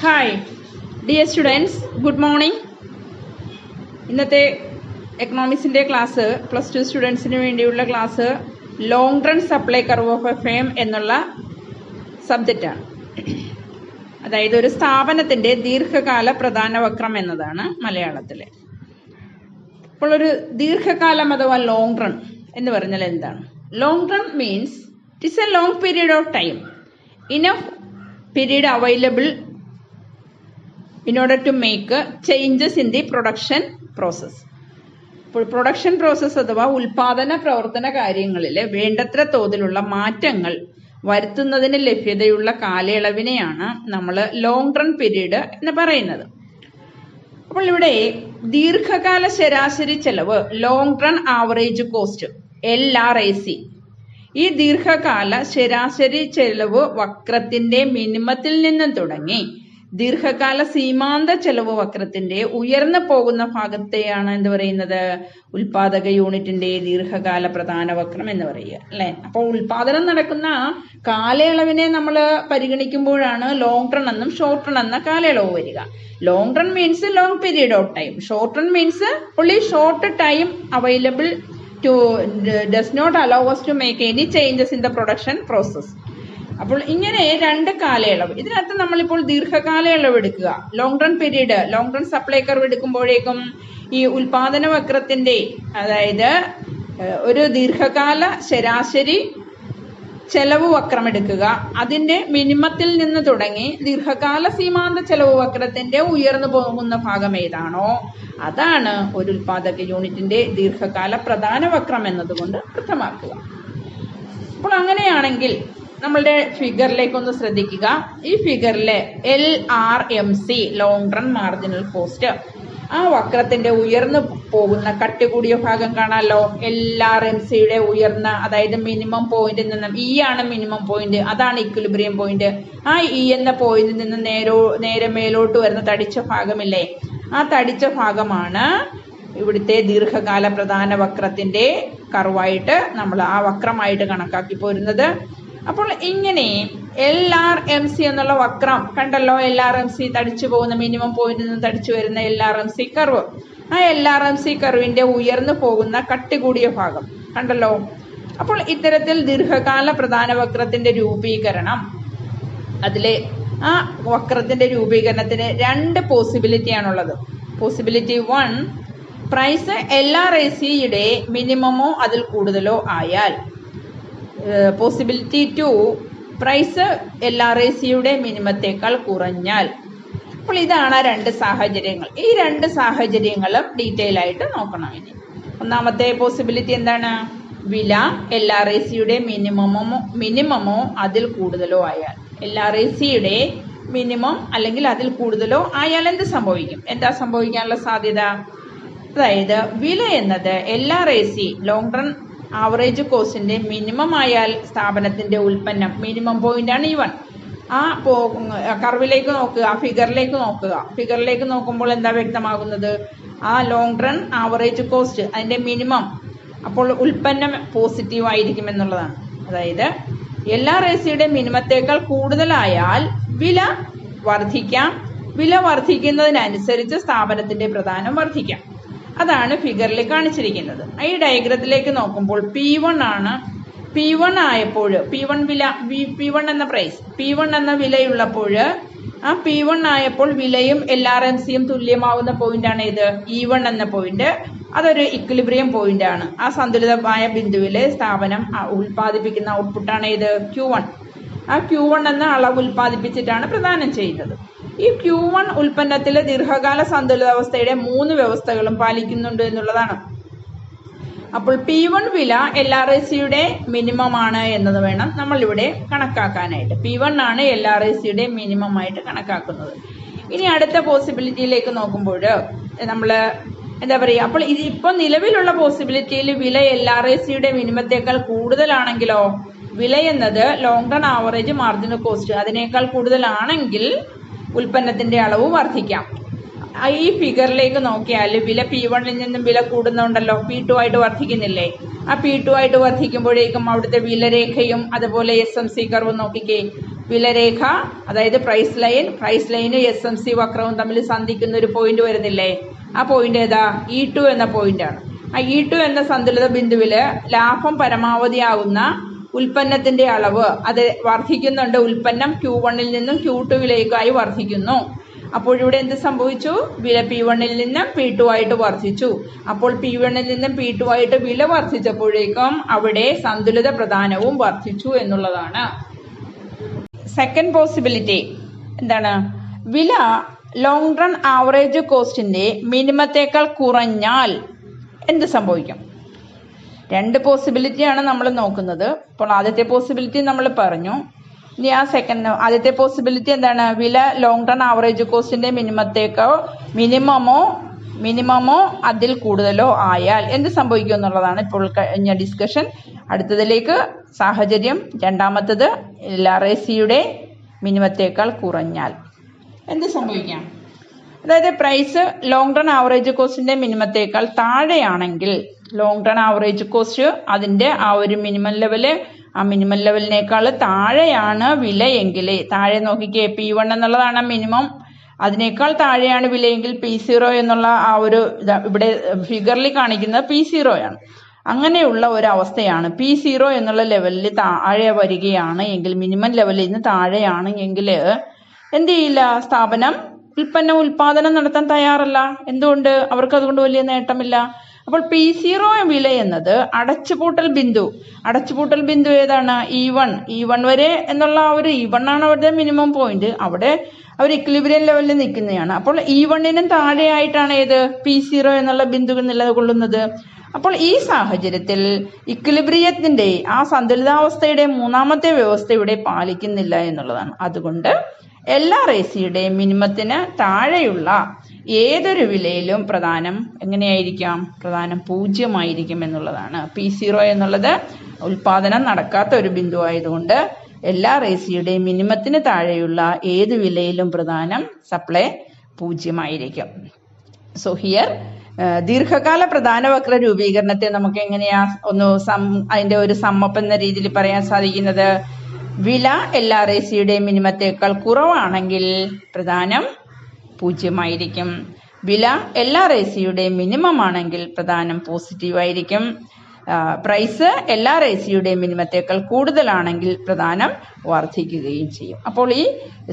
Hi dear students good morning ഇന്നത്തെ എക്കണോമിക്സിന്റെ class plus two സ്റ്റുഡൻസിന് വേണ്ടിയുള്ള class long run supply curve of a firm എന്നുള്ള സബ്ജക്റ്റാണ് അതായത് ഒരു സ്ഥാപനത്തിന്റെ ദീർഘകാല പ്രധാന വക്രം എന്നതാണ് മലയാളത്തിലെ. അപ്പോൾ ഒരു ദീർഘകാലം അഥവാ ലോങ് റൺ എന്ന് പറഞ്ഞാൽ എന്താണ്? Long run means it is a long period of time enough period available in order to make changes in the production process. ഇപ്പോൾ പ്രൊഡക്ഷൻ പ്രോസസ്സ് അഥവാ ഉൽപാദന പ്രവർത്തന കാര്യങ്ങളിൽ വേണ്ടത്ര തോതിലുള്ള മാറ്റങ്ങൾ വരുത്തുന്നതിന് ലഭ്യതയുള്ള കാലയളവിനെയാണ് നമ്മൾ ലോങ് റൺ പീരീഡ് എന്ന് പറയുന്നത് അപ്പോൾ ഇവിടെ ദീർഘകാല ശരാശരി ചെലവ് long run average cost L R I C ഈ ദീർഘകാല ശരാശരി ചെലവ് വക്രത്തിന്റെ മിനിമത്തിൽ നിന്നും തുടങ്ങി ദീർഘകാല സീമാന്ത ചെലവ് വക്രത്തിന്റെ ഉയർന്നു പോകുന്ന ഭാഗത്തെയാണ് എന്ത് പറയുന്നത്? ഉൽപാദക യൂണിറ്റിന്റെ ദീർഘകാല പ്രധാന വക്രം എന്ന് പറയുക അല്ലെ? അപ്പോൾ ഉൽപാദനം നടക്കുന്ന കാലയളവിനെ നമ്മൾ പരിഗണിക്കുമ്പോഴാണ് ലോങ് ടേൺ എന്നും ഷോർട്ട് ടേൺ എന്ന കാലയളവ് വരിക. Long turn means long period of time short turn means only short time available to does not allow us to make any changes in the production process അപ്പോൾ ഇങ്ങനെ രണ്ട് കാലയളവ്. ഇതിനകത്ത് നമ്മളിപ്പോൾ ദീർഘകാലയളവ് എടുക്കുക. Long run period long run supply curve എടുക്കുമ്പോഴേക്കും ഈ ഉൽപാദന വക്രത്തിന്റെ അതായത് ഒരു ദീർഘകാല ശരാശരി ചെലവ് വക്രം എടുക്കുക. അതിന്റെ മിനിമത്തിൽ നിന്ന് തുടങ്ങി ദീർഘകാല സീമാന്ത ചെലവ് വക്രത്തിന്റെ ഉയർന്നു പോകുന്ന ഭാഗം ഏതാണോ അതാണ് ഒരു ഉൽപാദക യൂണിറ്റിന്റെ ദീർഘകാല പ്രധാന വക്രം എന്നതുകൊണ്ട് അർത്ഥമാക്കുക. അപ്പോൾ അങ്ങനെയാണെങ്കിൽ നമ്മളുടെ ഫിഗറിലേക്ക് ഒന്ന് ശ്രദ്ധിക്കുക. ഈ ഫിഗറിലെ L R M C long run marginal cost ആ വക്രത്തിന്റെ ഉയർന്നു പോകുന്ന കട്ടി കൂടിയ ഭാഗം കാണാമല്ലോ എൽ ആർ എം സിയുടെ ഉയർന്ന അതായത് മിനിമം പോയിന്റിൽ നിന്നും ഇ ആണ് മിനിമം പോയിന്റ് അതാണ് ഇക്വിലിബ്രിയം പോയിന്റ് ആ ഇ എന്ന പോയിന്റിൽ നിന്ന് നേരോ നേരെ മേലോട്ട് വരുന്ന തടിച്ച ഭാഗമില്ലേ? ആ തടിച്ച ഭാഗമാണ് ഇവിടുത്തെ ദീർഘകാല പ്രധാന വക്രത്തിന്റെ കർവായിട്ട് നമ്മൾ ആ വക്രമായിട്ട് കണക്കാക്കി പോരുന്നത്. അപ്പോൾ ഇങ്ങനെ എൽ ആർ എം സി എന്നുള്ള വക്രം കണ്ടല്ലോ? എൽ ആർ എം സി തടിച്ചു പോകുന്ന മിനിമം പോയിന്റിൽ നിന്ന് തടിച്ചു വരുന്ന L R M C curve ആ എൽ ആർ എം സി കർവിന്റെ ഉയർന്നു പോകുന്ന കട്ടി കൂടിയ ഭാഗം. കണ്ടല്ലോ? അപ്പോൾ ഇത്തരത്തിൽ ദീർഘകാല പ്രധാന വക്രത്തിന്റെ രൂപീകരണം. അതിലെ ആ വക്രത്തിന്റെ രൂപീകരണത്തിന് രണ്ട് പോസിബിലിറ്റി ആണുള്ളത്. Possibility one price L R A സിയുടെ മിനിമമോ അതിൽ കൂടുതലോ ആയാൽ. Possibility two price L R I സിയുടെ മിനിമത്തേക്കാൾ കുറഞ്ഞാൽ. അപ്പോൾ ഇതാണ് ആ രണ്ട് സാഹചര്യങ്ങൾ. ഈ രണ്ട് സാഹചര്യങ്ങളും ഡീറ്റെയിൽ ആയിട്ട് നോക്കണം ഇനി. ഒന്നാമത്തെ പോസിബിലിറ്റി എന്താണ്? വില എൽ ആർ ഐ സിയുടെ മിനിമമോ മിനിമമോ അതിൽ കൂടുതലോ ആയാൽ. എൽ ആർ ഐ സിയുടെ മിനിമം അല്ലെങ്കിൽ അതിൽ കൂടുതലോ ആയാൽ എന്ത് സംഭവിക്കും? എന്താ സംഭവിക്കാനുള്ള സാധ്യത? അതായത് വില എന്നത് L R I C long run average കോസ്റ്റിന്റെ minimum ആയാൽ സ്ഥാപനത്തിന്റെ ഉൽപ്പന്നം മിനിമം പോയിന്റ് ആണ് ഈ വൺ ആ പോ കർവിലേക്ക് നോക്കുക ഫിഗറിലേക്ക് നോക്കുക. ഫിഗറിലേക്ക് നോക്കുമ്പോൾ എന്താ വ്യക്തമാകുന്നത്? ആ ലോങ് റൺ ആവറേജ് കോസ്റ്റ് അതിന്റെ മിനിമം അപ്പോൾ ഉൽപ്പന്നം പോസിറ്റീവ് ആയിരിക്കും എന്നുള്ളതാണ്. അതായത് എല്ലാ റേസിയുടെ മിനിമത്തേക്കാൾ കൂടുതലായാൽ വില വർദ്ധിക്കാം. വില വർദ്ധിക്കുന്നതിനനുസരിച്ച് സ്ഥാപനത്തിന്റെ പ്രധാനം വർദ്ധിക്കാം. അതാണ് ഫിഗറിൽ കാണിച്ചിരിക്കുന്നത്. ഈ ഡയഗ്രത്തിലേക്ക് നോക്കുമ്പോൾ പി വൺ ആണ്. പി വൺ ആയപ്പോൾ പി വൺ വില പി വൺ എന്ന പ്രൈസ് പി വൺ എന്ന വിലയുള്ളപ്പോൾ ആ പി വൺ ആയപ്പോൾ വിലയും എൽ ആർ എം സിയും തുല്യമാവുന്ന പോയിന്റാണ് ഇത് ഇ വൺ എന്ന പോയിന്റ് അതൊരു ഇക്വിലിബ്രിയം പോയിന്റ് ആണ്. ആ സന്തുലിതമായ ബിന്ദുവിലെ സ്ഥാപനം ഉത്പാദിപ്പിക്കുന്ന ഔട്ട്പുട്ടാണ് ഇത് ക്യൂ വൺ ആ ക്യൂ വൺ എന്ന അളവ് ഉൽപ്പാദിപ്പിച്ചിട്ടാണ് പ്രദാനം ചെയ്യുന്നത്. ഈ ക്യൂ വൺ ഉൽപ്പന്നത്തിലെ ദീർഘകാല സന്തുലിതാവസ്ഥയുടെ മൂന്ന് വ്യവസ്ഥകളും പാലിക്കുന്നുണ്ട് എന്നുള്ളതാണ്. അപ്പോൾ പി വൺ വില എൽ ആർ ഐ സിയുടെ മിനിമം ആണ് എന്നത് വേണം നമ്മൾ ഇവിടെ കണക്കാക്കാനായിട്ട്. പി വൺ ആണ് എൽ ആർ ഐ സിയുടെ മിനിമം ആയിട്ട് കണക്കാക്കുന്നത്. ഇനി അടുത്ത പോസിബിലിറ്റിയിലേക്ക് നോക്കുമ്പോൾ നമ്മൾ എന്താ പറയുക അപ്പോൾ ഇത് ഇപ്പോൾ നിലവിലുള്ള പോസിബിലിറ്റിയിൽ വില എൽ ആർ ഐ സിയുടെ മിനിമത്തേക്കാൾ കൂടുതലാണെങ്കിലോ വില എന്നത് long turn average marginal cost അതിനേക്കാൾ കൂടുതലാണെങ്കിൽ ഉൽപ്പന്നത്തിന്റെ അളവ് വർദ്ധിക്കാം. ഈ ഫിഗറിലേക്ക് നോക്കിയാൽ വില പി വണ്ണിൽ നിന്നും വില കൂടുന്നുണ്ടല്ലോ. പി ടു ആയിട്ട് വർദ്ധിക്കുന്നില്ലേ? ആ പി ടു ആയിട്ട് വർദ്ധിക്കുമ്പോഴേക്കും അവിടുത്തെ വിലരേഖയും അതുപോലെ എസ് എം സി കർവ് നോക്കിക്കേ. വിലരേഖ അതായത് പ്രൈസ് ലൈൻ പ്രൈസ് ലൈനും എസ് എം സി വക്രവും തമ്മിൽ സന്ധിക്കുന്ന ഒരു പോയിന്റ് വരുന്നില്ലേ? ആ പോയിന്റ് ഏതാ? ഇ ടു എന്ന പോയിന്റാണ് ആ ഇ ടു എന്ന സന്തുലിത ബിന്ദുവിൽ ലാഭം പരമാവധിയാകുന്ന ഉൽപ്പന്നത്തിന്റെ അളവ്. അത് വർദ്ധിക്കുന്നുണ്ട്. ഉൽപ്പന്നം ക്യൂ വണ്ണിൽ നിന്നും ക്യൂ ടുവിലേക്കായി വർദ്ധിക്കുന്നു. അപ്പോൾ ഇവിടെ എന്ത് സംഭവിച്ചു? വില പി വണ്ണിൽ നിന്നും പി ടു ആയിട്ട് വർദ്ധിച്ചു. അപ്പോൾ പി വണ്ണിൽ നിന്നും പി ടു ആയിട്ട് വില വർദ്ധിച്ചപ്പോഴേക്കും അവിടെ സന്തുലിത പ്രധാനവും വർദ്ധിച്ചു എന്നുള്ളതാണ്. സെക്കൻഡ് പോസിബിലിറ്റി എന്താണ്? വില ലോങ് റൺ ആവറേജ് കോസ്റ്റിന്റെ മിനിമത്തേക്കാൾ കുറഞ്ഞാൽ എന്ത് സംഭവിക്കും? രണ്ട് പോസിബിലിറ്റിയാണ് നമ്മൾ നോക്കുന്നത്. അപ്പോൾ ആദ്യത്തെ പോസിബിലിറ്റി നമ്മൾ പറഞ്ഞു. ഇനി ആ സെക്കൻഡ് ആദ്യത്തെ പോസിബിലിറ്റി എന്താണ്? വില ലോങ് ടേൺ ആവറേജ് കോസ്റ്റിന്റെ മിനിമത്തേക്കോ മിനിമമോ മിനിമമോ അതിൽ കൂടുതലോ ആയാൽ എന്ത് സംഭവിക്കും എന്നുള്ളതാണ് ഇപ്പോൾ കഴിഞ്ഞ ഡിസ്കഷൻ അടുത്തതിലേക്ക് സാഹചര്യം. രണ്ടാമത്തത് ലറേസിയുടെ മിനിമത്തേക്കാൾ കുറഞ്ഞാൽ എന്ത് സംഭവിക്കാം? അതായത് പ്രൈസ് ലോങ് ടേൺ ആവറേജ് കോസ്റ്റിന്റെ മിനിമത്തേക്കാൾ താഴെയാണെങ്കിൽ ലോങ് ടേൺ ആവറേജ് കോസ്റ്റ് അതിന്റെ ആ ഒരു മിനിമം ലെവൽ ആ മിനിമം ലെവലിനേക്കാൾ താഴെയാണ് വിലയെങ്കിൽ താഴെ നോക്കിക്കേ പി വൺ എന്നുള്ളതാണ് മിനിമം അതിനേക്കാൾ താഴെയാണ് വിലയെങ്കിൽ പി സീറോ എന്നുള്ള ആ ഒരു ഇവിടെ ഫിഗറിൽ കാണിക്കുന്നത് പി സീറോയാണ് അങ്ങനെയുള്ള ഒരു അവസ്ഥയാണ്. പി സീറോ എന്നുള്ള ലെവലിൽ താഴെ വരികയാണ് എങ്കിൽ മിനിമം ലെവലിൽ നിന്ന് താഴെയാണ് എങ്കിൽ എന്ത് ചെയ്യില്ല? സ്ഥാപനം ഉൽപ്പന്ന ഉൽപാദനം നടത്താൻ തയ്യാറല്ല. എന്തുകൊണ്ട്? അവർക്ക് അതുകൊണ്ട് വലിയ നേട്ടമില്ല. അപ്പോൾ പി സീറോ വില എന്നത് അടച്ചുപൂട്ടൽ ബിന്ദു. അടച്ചുപൂട്ടൽ ബിന്ദു ഏതാണ്? ഇ വൺ ഇ വൺ വരെ എന്നുള്ള ആ ഒരു ഇ വൺ ആണ് അവരുടെ മിനിമം പോയിന്റ് അവിടെ അവർ ഇക്ലിബ്രിയം ലെവലിൽ നിൽക്കുന്നതാണ്. അപ്പോൾ ഇ വണ്ണിനും താഴെയായിട്ടാണ് ഏത്? പി സീറോ എന്നുള്ള ബിന്ദു നിലകൊള്ളുന്നത്. അപ്പോൾ ഈ സാഹചര്യത്തിൽ ഇക്ലിബ്രിയത്തിന്റെ ആ സന്തുലിതാവസ്ഥയുടെ മൂന്നാമത്തെ വ്യവസ്ഥ ഇവിടെ പാലിക്കുന്നില്ല എന്നുള്ളതാണ്. അതുകൊണ്ട് എല്ലാ റേസിയുടെയും മിനിമത്തിന് താഴെയുള്ള ഏതൊരു വിലയിലും പ്രധാനം എങ്ങനെയായിരിക്കാം? പ്രധാനം പൂജ്യമായിരിക്കും എന്നുള്ളതാണ്. പി സീറോ എന്നുള്ളത് ഉൽപാദനം നടക്കാത്ത ഒരു ബിന്ദു ആയതുകൊണ്ട് എല്ലാ റേസിയുടെയും മിനിമത്തിന് താഴെയുള്ള ഏത് വിലയിലും പ്രധാനം സപ്ലൈ പൂജ്യമായിരിക്കും. സോ ഹിയർ ദീർഘകാല പ്രധാന വക്ര രൂപീകരണത്തെ നമുക്ക് എങ്ങനെയാ ഒന്ന് സം അതിന്റെ ഒരു സമ്മപ്പ് എന്ന രീതിയിൽ പറയാൻ സാധിക്കുന്നത്? വില എൽ ആർ ഐ സിയുടെ മിനിമത്തേക്കാൾ കുറവാണെങ്കിൽ പ്രധാനം പൂജ്യമായിരിക്കും. വില എൽ ആർ ഐ സിയുടെ മിനിമം ആണെങ്കിൽ പ്രധാനം പോസിറ്റീവ് ആയിരിക്കും പ്രൈസ് എല്ലാ റേസിയുടെയും മിനിമത്തേക്കാൾ കൂടുതലാണെങ്കിൽ പ്രധാനം വർദ്ധിക്കുകയും ചെയ്യും. അപ്പോൾ ഈ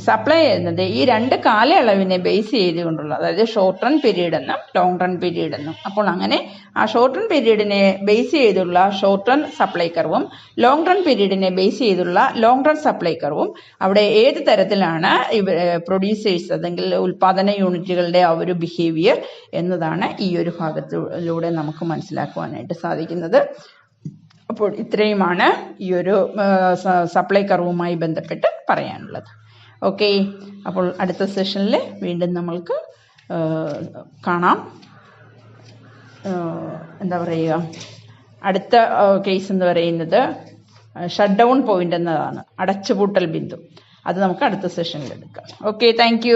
സപ്ലൈ എന്നത് ഈ രണ്ട് കാലയളവിനെ ബേസ് ചെയ്തുകൊണ്ടുള്ള അതായത് ഷോർട്ട് റൺ പീരീഡ് എന്നും ലോങ് റൺ പീരീഡ് എന്നും. അപ്പോൾ അങ്ങനെ ആ ഷോർട്ട് റൺ പീരീഡിനെ ബേസ് ചെയ്തുള്ള ഷോർട്ട് റൺ സപ്ലൈ കർവും ലോങ് റൺ പീരീഡിനെ ബേസ് ചെയ്തുള്ള ലോങ് റൺ സപ്ലൈ കർവും അവിടെ ഏത് തരത്തിലാണ് പ്രൊഡ്യൂസേഴ്സ് അല്ലെങ്കിൽ ഉൽപാദന യൂണിറ്റുകളുടെ ആ ഒരു ബിഹേവിയർ എന്നതാണ് ഈ ഒരു ഭാഗത്തിലൂടെ നമുക്ക് മനസ്സിലാക്കുവാനായിട്ട് സാധിക്കുന്നത്. അപ്പോൾ ഇത്രയുമാണ് ഈ ഒരു സപ്ലൈ കർവുമായി ബന്ധപ്പെട്ട് പറയാനുള്ളത്. ഓക്കെ അപ്പോൾ അടുത്ത സെഷനിൽ വീണ്ടും നമ്മൾക്ക് കാണാം. എന്താ പറയുക? അടുത്ത കേസ് എന്ന് പറയുന്നത് ഷട്ട് ഡൗൺ പോയിന്റ് എന്നതാണ്. അടച്ചുപൂട്ടൽ ബിന്ദു. അത് നമുക്ക് അടുത്ത സെഷനിൽ എടുക്കാം. Okay thank